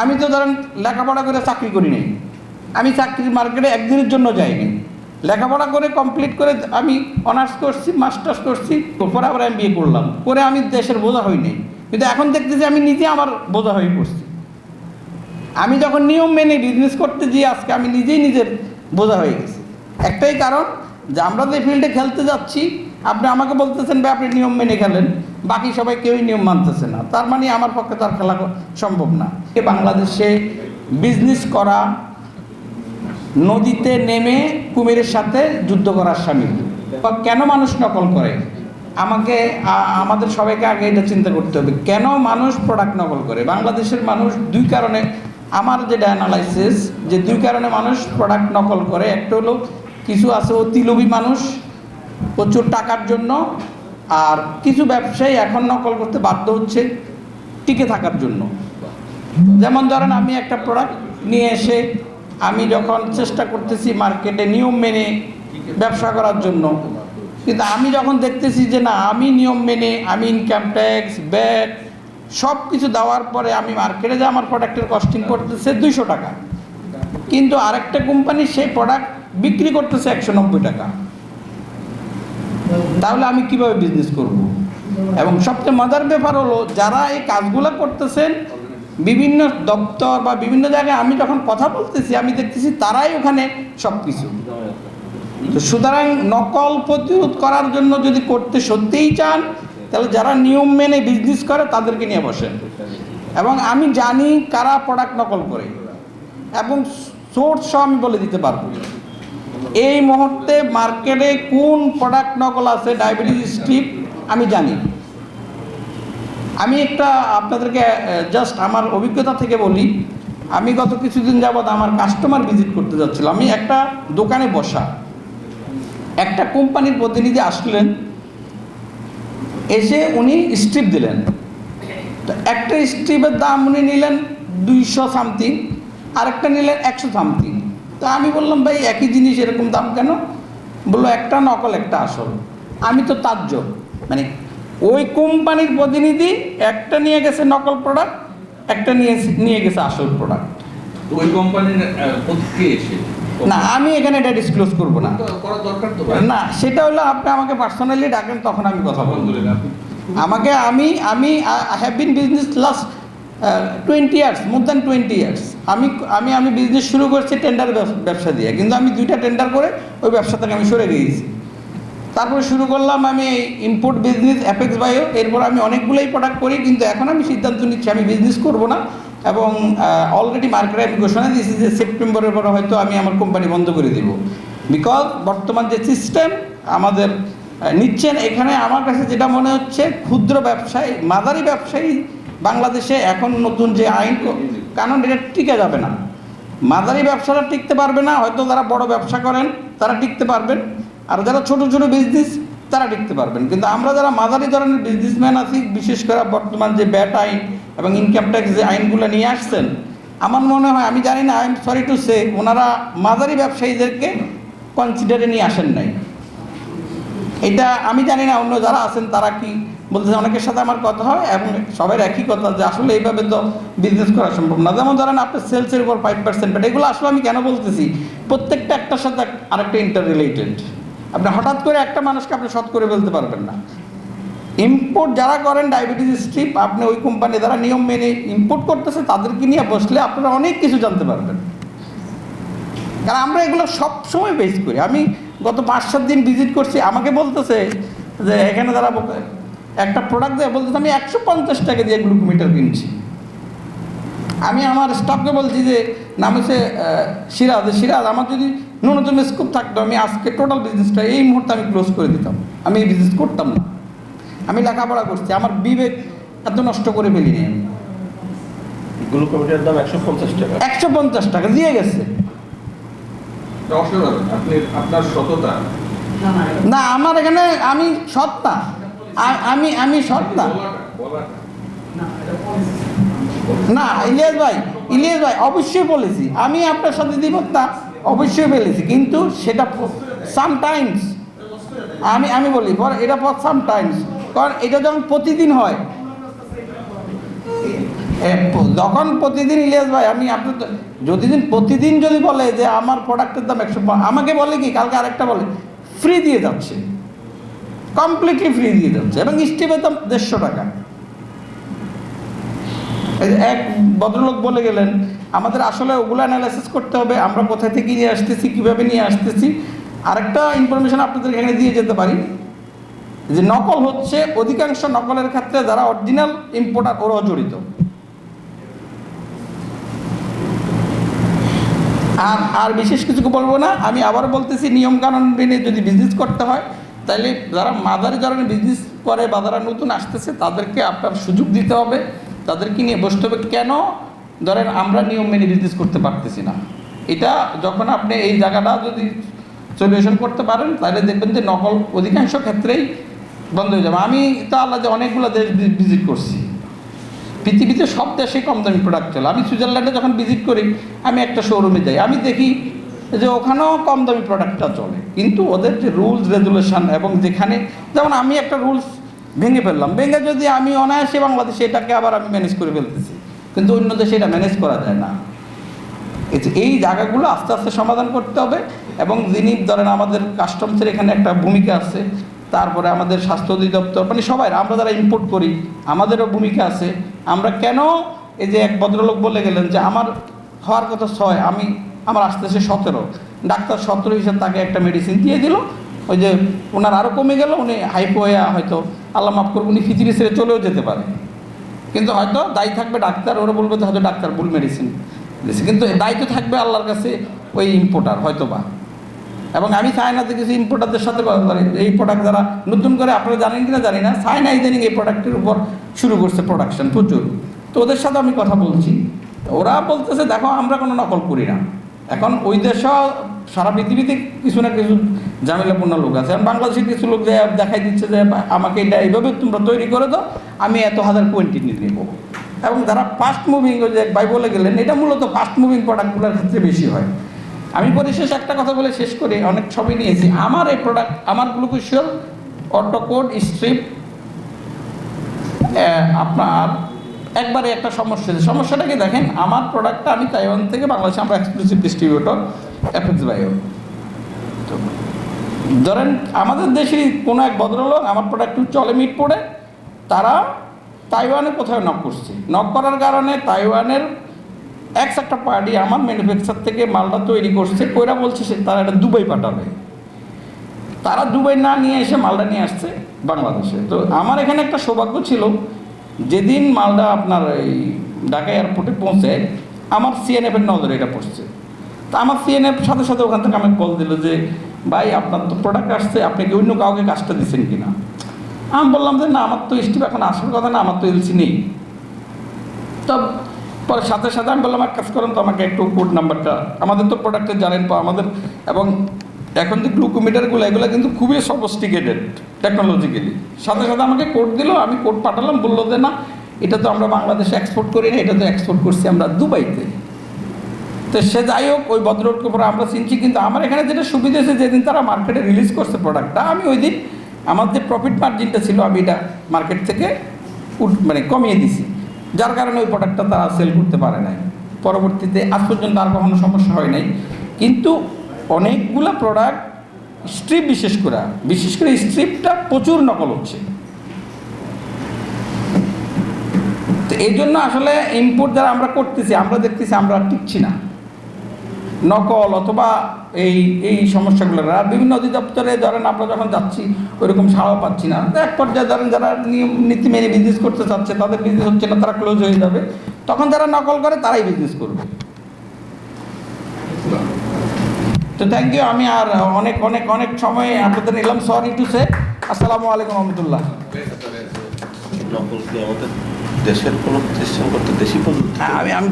আমি তো ধরেন লেখাপড়া করে চাকরি করি নাই। আমি চাকরির মার্কেটে একদিনের জন্য যাইনি। লেখাপড়া করে কমপ্লিট করে আমি অনার্স করছি মাস্টার্স করছি পরে আবার এম করলাম। করে আমি দেশের বোঝা হইনি কিন্তু এখন দেখতেছি আমি নিজে আমার বোঝা হয়ে পড়ছি। আমি যখন নিয়ম মেনে বিজনেস করতে গিয়ে আজকে আমি নিজেই নিজের বোঝা হয়ে গেছি। একটাই কারণ যে আমরা যে ফিল্ডে খেলতে যাচ্ছি আপনি আমাকে বলতেছেন, ভাই, আপনি নিয়ম মেনে খেলেন। বাকি সবাই কেউই নিয়ম মানতেছে না। তার মানে আমার পক্ষে তার খেলা সম্ভব না। বাংলাদেশে বিজনেস করা, নদীতে নেমে কুমিরের সাথে যুদ্ধ করার সামিল। বা কেন মানুষ নকল করে? আমাকে আমাদের সবাইকে আগে এটা চিন্তা করতে হবে। কেন মানুষ প্রোডাক্ট নকল করে? বাংলাদেশের মানুষ দুই কারণে, আমার যেটা অ্যানালাইসিস যে দুই কারণে মানুষ প্রোডাক্ট নকল করে। একটা হলো, কিছু আছে অতি লোভী মানুষ প্রচুর টাকার জন্য, আর কিছু ব্যবসায়ী এখন নকল করতে বাধ্য হচ্ছে টিকে থাকার জন্য। যেমন ধরেন আমি একটা প্রোডাক্ট নিয়ে এসে আমি যখন চেষ্টা করতেছি মার্কেটে নিয়ম মেনে ব্যবসা করার জন্য, কিন্তু আমি যখন দেখতেছি যে না, আমি নিয়ম মেনে, আমি ইনকাম ট্যাক্স ব্যাট সব কিছু দেওয়ার পরে আমি মার্কেটে যে আমার প্রোডাক্টের কস্টিং করতেছে দুইশো টাকা। কিন্তু আরেকটা কোম্পানি সেই প্রোডাক্ট বিক্রি করতেছে একশো নব্বই টাকা। তাহলে আমি কীভাবে বিজনেস করব? এবং সবচেয়ে মজার ব্যাপার হলো, যারা এই কাজগুলো করতেছেন, বিভিন্ন দপ্তর বা বিভিন্ন জায়গায় আমি যখন কথা বলতেছি, আমি দেখতেছি তারাই ওখানে সব কিছু তো সুতরাং নকল প্রতিরোধ করার জন্য যদি করতে সত্যিই চান, তাহলে যারা নিয়ম মেনে বিজনেস করে, তাদেরকে নিয়ে বসেন। এবং আমি জানি কারা প্রোডাক্ট নকল করে। এবং সোর্স আমি বলে দিতে পারব। এই মুহূর্তে মার্কেটে কোন প্রোডাক্ট নকল আছে ডায়াবেটিস স্ট্রিপ আমি জানি। আমি একটা আপনাদেরকে জাস্ট আমার অভিজ্ঞতা থেকে বলি। আমি গত কিছুদিন যাবৎ আমার কাস্টমার ভিজিট করতে যাচ্ছিলাম। আমি একটা দোকানে বসা। একটা কোম্পানির প্রতিনিধি আসলেন। এসে উনি স্ট্রিপ দিলেন। তো একটা স্ট্রিপের দাম উনি নিলেন দুইশো সামথিং আরেকটা নিলেন একশো সামথিং তো আমি বললাম ভাই একই জিনিস এরকম দাম কেন? বলল একটা নকল একটা আসল। আমি তো তাজ্জব মানে ওই কোম্পানির প্রতিনিধি একটা নিয়ে গেছে নকল প্রোডাক্ট একটা নিয়ে নিয়ে গেছে আসল প্রোডাক্ট ওই কোম্পানির কে এসে? না আমি এখানে এটা ডিসক্লোজ করব না। না সেটা হলো আপনি আমাকে পার্সোনালি ডাকেন তখন আমি কথা বলব। আমাকে আমি আমি I have been business last twenty years more than twenty years আমি আমি আমি বিজনেস শুরু করছি টেন্ডার ব্যবসা দিয়ে। কিন্তু আমি দুইটা টেন্ডার করে ওই ব্যবসা থেকে আমি সরে গিয়েছি। তারপরে শুরু করলাম আমি ইম্পোর্ট বিজনেস অ্যাপেক্স বায়ো এরপর আমি অনেকগুলোই প্রোডাক্ট করি, কিন্তু এখন আমি সিদ্ধান্ত নিচ্ছি আমি বিজনেস করব না। এবং অলরেডি মার্কেটে আমি ঘোষণা দিয়েছি যে সেপ্টেম্বরের পরে হয়তো আমি আমার কোম্পানি বন্ধ করে দিব। বিকজ বর্তমান যে সিস্টেম আমাদের নিচ্ছেন, এখানে আমার কাছে যেটা মনে হচ্ছে, ক্ষুদ্র ব্যবসায়ী মাদারি ব্যবসায়ী বাংলাদেশে এখন নতুন যে আইন ক- কানুন এটা টিকে যাবে না। মাদারি ব্যবসাটা টিকতে পারবে না, হয়তো যারা বড় ব্যবসা করেন, তারা টিকতে পারবেন। আর যারা ছোট ছোট বিজনেস তারা টিকতে পারবেন। কিন্তু আমরা যারা মাদারি ধরনের বিজনেসম্যান আছি, বিশেষ করে বর্তমান যে ব্যাট আইন এবং ইনকাম ট্যাক্স যে আইনগুলো নিয়ে আসছেন, আমার মনে হয়, আমি জানি না I am sorry to say ওনারা মাদারি ব্যবসায়ীদেরকে কনসিডারে নিয়ে আসেন নাই। এটা আমি জানি না, অন্য যারা আছেন, তারা কি বলতেছে, অনেকের সাথে আমার কথা হয় এবং সবার একই কথা যে আসলে এইভাবে তো বিজনেস করা সম্ভব না। যেমন ধরেন আপনার সেলসের উপর ফাইভ পার্সেন্ট বাট এগুলো আসলে আমি কেন বলতেছি? প্রত্যেকটা একটার সাথে আরেকটা ইন্টার রিলেটেড আপনি হঠাৎ করে একটা মানুষকে আপনি সৎ করে বলতে পারবেন না। ইম্পোর্ট যারা করেন ডায়াবেটিস স্ট্রিপ আপনি ওই কোম্পানি যারা নিয়ম মেনে ইম্পোর্ট করতেছে, তাদেরকে নিয়ে বসলে আপনারা অনেক কিছু জানতে পারবেন। কারণ আমরা এগুলো সব সময় বেস করি। আমি গত পাঁচ সাত দিন ভিজিট করছি, আমাকে বলতেছে যে এখানে যারা একটা প্রোডাক্ট দেয় বলতেছে আমি একশো পঞ্চাশ টাকা দিয়ে গ্লুকোমিটার কিনছি। আমি আমার স্টাফকে বলছি যে নাম হচ্ছে সিরাজ। সিরাজ আমার যদি ন্যূনতম স্কোপ থাকতো আমি আজকে টোটাল বিজনেসটা এই মুহূর্তে আমি ক্লোজ করে দিতাম। আমি এই বিজনেস করতাম না। আমি লেখাপড়া করছি আমার বিবেক এত নষ্ট করে ফেলিনি আমি। গ্লুকোমিটার দাম একশো পঞ্চাশ টাকা। একশো পঞ্চাশ টাকা দিয়ে গেছে। অসাধারণ আপনি আপনার সততা। না আমার এখানে আমি সৎ না। আ- আমি আমি সৎ না। না, ইলিয়াস ভাই ইলিয়াস ভাই, অবশ্যই বলেছি। আমি আপনার সাথে দ্বিমত অবশ্যই বলেছি কিন্তু সেটা সামটাইমস আমি আমি বলি এটা ফর সামটাইমস কারণ এটা যখন প্রতিদিন হয়। যখন প্রতিদিন ইলিয়াস ভাই, আমি আপনার যদি দিন প্রতিদিন যদি বলে যে আমার প্রোডাক্টের দাম একশো আমাকে বলে কি, কালকে আরেকটা বলে ফ্রি দিয়ে যাচ্ছে। কমপ্লিটলি ফ্রি দিয়ে দিচ্ছে। এবং স্টিপের দাম দেড়শো টাকা। এক ভদ্রলোক বলে গেলেন, আমাদের আসলে ওগুলো অ্যানালাইসিস করতে হবে, আমরা কোথা থেকে নিয়ে আসতেছি, কীভাবে নিয়ে আসতেছি? আরেকটা ইনফরমেশন আপনাদের এখানে দিয়ে যেতে পারি, যে নকল হচ্ছে অধিকাংশ নকলের ক্ষেত্রে যারা অরিজিনাল ইম্পোর্টার ওরাও জড়িত। আর আর বিশেষ কিছু বলব না, আমি আবার বলতেছি নিয়ম কানুন মেনে যদি বিজনেস করতে হয় তাহলে যারা মাদারি ধরনের বিজনেস করে বা যারা নতুন আসতেছে, তাদেরকে আপনার সুযোগ দিতে হবে। তাদেরকে নিয়ে বসতে হবে। কেন? ধরেন আমরা নিয়ম মেনে বিজনেস করতে পারতেছি না। এটা যখন আপনি এই জায়গাটা যদি সলিউশন করতে পারেন, তাহলে দেখবেন যে নকল অধিকাংশ ক্ষেত্রেই বন্ধ হয়ে যাবে। আমি তো আল্লাহ অনেকগুলো দেশ ভিজিট করছি। পৃথিবীতে সব দেশে কম দামি প্রোডাক্ট চলে। আমি সুইজারল্যান্ডে যখন ভিজিট করি, আমি একটা শোরুমে যাই। আমি দেখি যে ওখানেও কম দামি প্রোডাক্টটা চলে। কিন্তু ওদের যে রুলস রেগুলেশন এবং যেখানে, যেমন আমি একটা রুলস ভেঙে ফেললাম, ভেঙে যদি আমি অনায়াসে বাংলাদেশে এটাকে আবার আমি ম্যানেজ করে ফেলতেছি, কিন্তু অন্য দেশে এটা ম্যানেজ করা যায় না। এই জায়গাগুলো আস্তে আস্তে সমাধান করতে হবে এবং যিনি ধরেন আমাদের কাস্টমসের এখানে একটা ভূমিকা আছে, তারপরে আমাদের স্বাস্থ্য অধিদপ্তর মানে সবাই, আমরা যারা ইম্পোর্ট করি, আমাদেরও ভূমিকা আছে। আমরা কেন এই যে এক ভদ্রলোক বলে গেলেন যে, আমার হওয়ার কথা ছয়, আমি আমার আসতেছে সতেরো। ডাক্তার সতেরো হিসেবে তাকে একটা মেডিসিন দিয়ে দিল। ওই যে ওনার আরও কমে গেল, উনি হাইপো হয়ে হয়তো আল্লাহ মাফ করব উনি পৃথিবী ছেড়ে চলেও যেতে পারে। কিন্তু হয়তো দায়ী থাকবে ডাক্তার, ওরা বলবে যে হয়তো ডাক্তার ভুল মেডিসিন দিয়েছে। কিন্তু দায়িত্ব থাকবে আল্লাহর কাছে ওই ইম্পোর্টার হয়তো বা এবং আমি চায়নাতে কিছু ইম্পোর্টারদের সাথে কথা বলি। এই প্রোডাক্ট যারা নতুন করে আপনারা জানেন কি না জানি না, চায়না ইদানিং এই প্রোডাক্টের উপর শুরু করছে প্রোডাকশন প্রচুর। তো ওদের সাথে আমি কথা বলছি। ওরা বলতেছে, দেখো, আমরা কোনো নকল করি না। এখন ওই দেশও সারা পৃথিবীতে কিছু না কিছু ঝামেলাপূর্ণ লোক আছে। এখন বাংলাদেশের কিছু লোক যে দেখাই দিচ্ছে যে, আমাকে এটা এইভাবে তোমরা তৈরি করে দাও, আমি এত হাজার কোয়ান্টিটি নেব। এবং যারা ফাস্ট মুভিং যে ভাই বলে গেলেন, এটা মূলত ফাস্ট মুভিং প্রোডাক্টগুলোর ক্ষেত্রে বেশি হয়। আমি পরিশেষ একটা কথা বলে শেষ করি, অনেক ছবি নিয়েছি। আমার এই প্রোডাক্ট আমার গ্লুকোশিয়াল অটোকোড স্ট্রিপ আপনার একবারে একটা সমস্যা সমস্যাটা কি দেখেন, আমার প্রোডাক্টটা আমি তাইওয়ান থেকে বাংলাদেশে আমরা এক্সক্লুসিভ ডিস্ট্রিবিউটর বায়ো তো ধরেন, আমাদের দেশে কোনো এক ভদ্রলোক আমার প্রোডাক্ট চলে মিট পড়ে তারা তাইওয়ানে কোথাও নক করছে। নক করার কারণে তাইওয়ানের এক একটা পার্টি আমার ম্যানুফ্যাকচার থেকে মালটা তৈরি করছে, কইরা বলছে সে তারা এটা দুবাই পাঠাবে। তারা দুবাই না নিয়ে এসে মালটা নিয়ে আসছে বাংলাদেশে। তো আমার এখানে একটা সৌভাগ্য ছিল যেদিন মালদা আপনার এই ঢাকা এয়ারপোর্টে পৌঁছে, আমার সিএনএফের নজরে এটা পড়ছে। তা আমার সিএনএফ সাথে সাথে ওখান থেকে আমাকে কল দিল যে, ভাই, আপনার তো প্রোডাক্ট আসছে, আপনি কি অন্য কাউকে কাজটা দিচ্ছেন কিনা? আমি বললাম যে, না, আমার তো স্টিপ এখন আসার কথা না, আমার তো এলসি নেই। তো পরে সাথে সাথে আমি বললাম, এক কাজ করেন, তো আমাকে একটু কোড নাম্বারটা আমাদের তো প্রোডাক্টে জানেন তো, আমাদের এবং এখন যে গ্লুকোমিটারগুলো এগুলো কিন্তু খুবই সফিস্টিকেটেড টেকনোলজিক্যালি সাথে সাথে আমাকে কোড দিল, আমি কোড পাঠালাম, বলল যে না, এটা তো আমরা বাংলাদেশে এক্সপোর্ট করি না, এটা তো এক্সপোর্ট করছি আমরা দুবাইতে। তো সে যাই হোক, ওই ভদ্রলোককে পরে আমরা চিনছি, কিন্তু আমার এখানে যেটা সুবিধা হয়েছে, যেদিন তারা মার্কেটে রিলিজ করছে প্রোডাক্টটা আমি ওই দিন আমার যে প্রফিট মার্জিনটা ছিল, আমি এটা মার্কেট থেকে মানে কমিয়ে দিছি। যার কারণে ওই প্রোডাক্টটা তারা সেল করতে পারে নাই। পরবর্তীতে আজ পর্যন্ত আর কখনো সমস্যা হয় নাই। কিন্তু অনেকগুলো প্রোডাক্ট স্ট্রিপ বিশেষ করে বিশেষ করে স্ট্রিপটা প্রচুর নকল হচ্ছে। তো এই জন্য আসলে ইম্পোর্ট যারা আমরা করতেছি, আমরা দেখতেছি আমরা টিকছি না। নকল অথবা এই এই সমস্যাগুলো, আর বিভিন্ন অধিদপ্তরে ধরেন আমরা যখন যাচ্ছি, ওইরকম সাড়াও পাচ্ছি না। এক পর্যায়ে ধরেন যারা নিয়ম, নীতি মেনে বিজনেস করতে চাচ্ছে, তাদের বিজনেস হচ্ছে না, তারা ক্লোজ হয়ে যাবে। তখন যারা নকল করে, তারাই বিজনেস করবে। তো থ্যাংক ইউ আমি আর অনেক অনেক অনেক সময় আপনাদের এলাম সরি টু সে আসসালামু আলাইকুম রহমতুল্লাহ। আমাদের দেশের কোনো প্রতিষ্ঠান করতে দেশি আমি আমি